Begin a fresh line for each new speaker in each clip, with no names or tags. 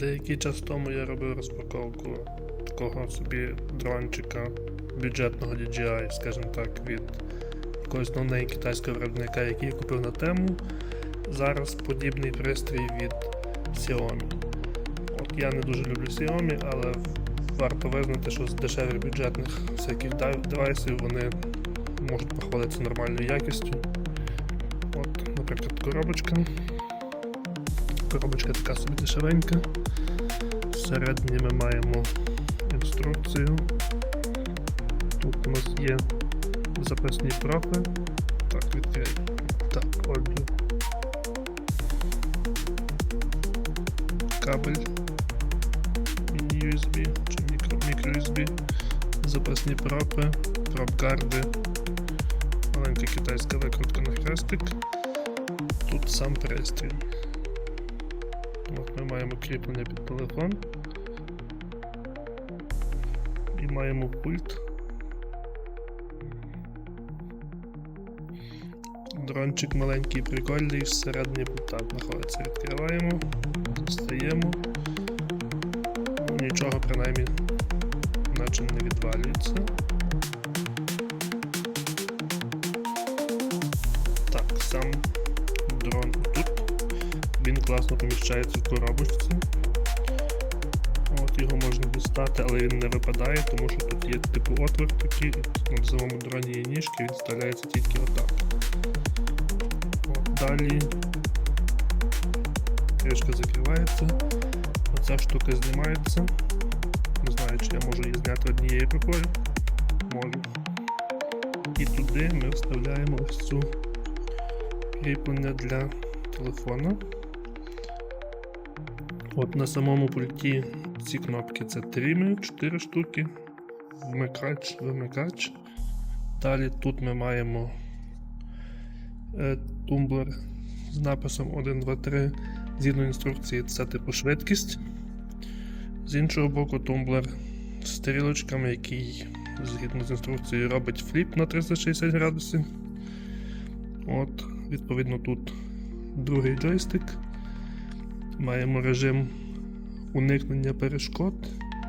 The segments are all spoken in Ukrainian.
Деякий час тому я робив розпаковку такого собі дрончика бюджетного DJI, скажімо так, від якогось нового китайського виробника, який я купив на тему. Зараз подібний пристрій від Xiaomi. От я не дуже люблю Xiaomi, але варто визнати, що з дешевих бюджетних всяких девайсів вони можуть похвалитися нормальною якістю. От, наприклад, коробочка. Коробочка така собі дешевенька. Всередині ми маємо інструкцію. Тут у нас є запасні профи. Так, відкрию. Так, отже. Кабель міні-USB чи мікро, мікро-USB. Запасні пропи, пропгарди. Маленька китайська викрутка на хрестик. Тут сам пристрій. От ми маємо кріплення під телефон. І маємо пульт. Дрончик маленький, прикольний, всередині так знаходиться. Відкриваємо, достаємо. Ну, нічого принаймні наче не відвалюється. Він класно поміщається в коробочці. От його можна дістати, але він не випадає, тому що тут є типу отвір такий, на самому дроні є ніжки, він вставляється тільки отак. От, далі кришка закривається, оця штука знімається. Не знаю, чи я можу її зняти однією рукою. Можу. І туди ми вставляємо ось цю кріплення для телефона. От на самому пульті ці кнопки це тример, 4 штуки, вмикач, вимикач. Далі тут ми маємо е, тумблер з написом 1, 2, 3. Згідно інструкції, це типу швидкість. З іншого боку, тумблер з стрілочками, який згідно з інструкцією робить фліп на 360 градусів. От, відповідно, тут другий джойстик. Маємо режим уникнення перешкод.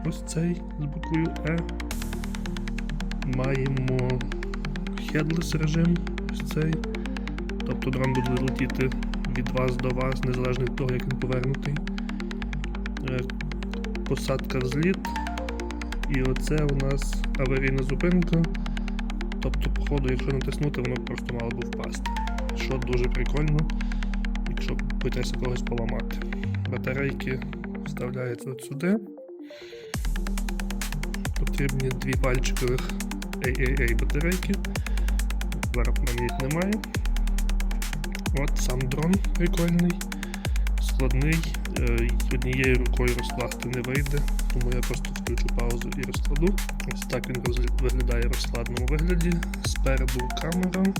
Ось цей з буквою E. Маємо headless режим. Ось цей. Тобто дрон буде летіти від вас до вас, незалежно від того, як він повернутий. Е, Посадка взліт. І оце у нас аварійна зупинка. Тобто, походу, якщо натиснути, воно просто мало би впасти. Що дуже прикольно, якщо питається когось поламати. Батарейки вставляються от сюди. Потрібні дві пальчикових AAA батарейки. Зараз в мене їх немає. От сам дрон прикольний, складний. Е, Однією рукою розкласти не вийде, тому я просто включу паузу і розкладу. Ось так він виглядає в розкладному вигляді. Спереду камера,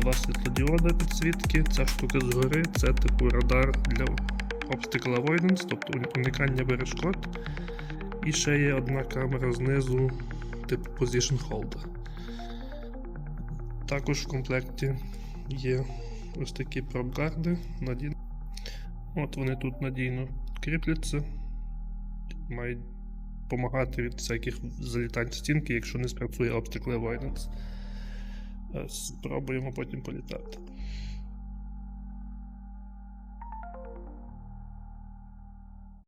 два світлодіоди підсвітки. Ця штука згори це типу радар для obstacle avoidance, тобто уникання перешкод. І ще є одна камера знизу, типу position hold. Також в комплекті є ось такі пробгарди. Надійно. От вони тут надійно кріпляться. Мають допомагати від всяких залітань стінки, якщо не спрацює obstacle avoidance. Е, спробуємо потім політати.